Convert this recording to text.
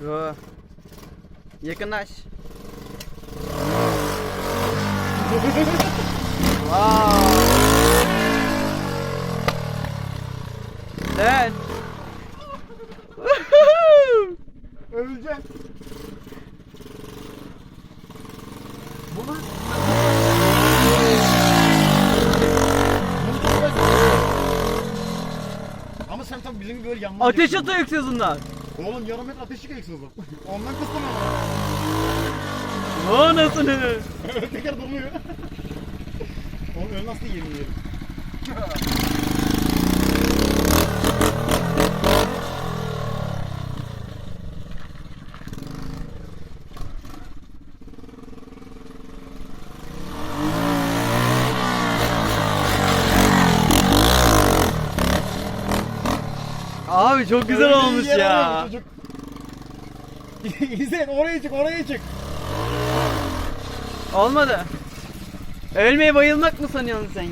Yo. Yakınlaş. Wow. Güzel. Öleceğim. Bunu... Ama sen tabii bizim gibi böyle yanmaz. Ateş atıyor egzozundan. Oğlum yarım metre ateş çıkıyor egzozu. Ondan kıskanıyor. O nasıl? Teker durmuyor. Oğlum ön lastiği yemin yerim. Abi çok güzel Öyle olmuş yer ya. çocuk. İzzet oraya çık oraya çık. Olmadı. Ölmeye bayılmak mı sanıyorsun sen ya?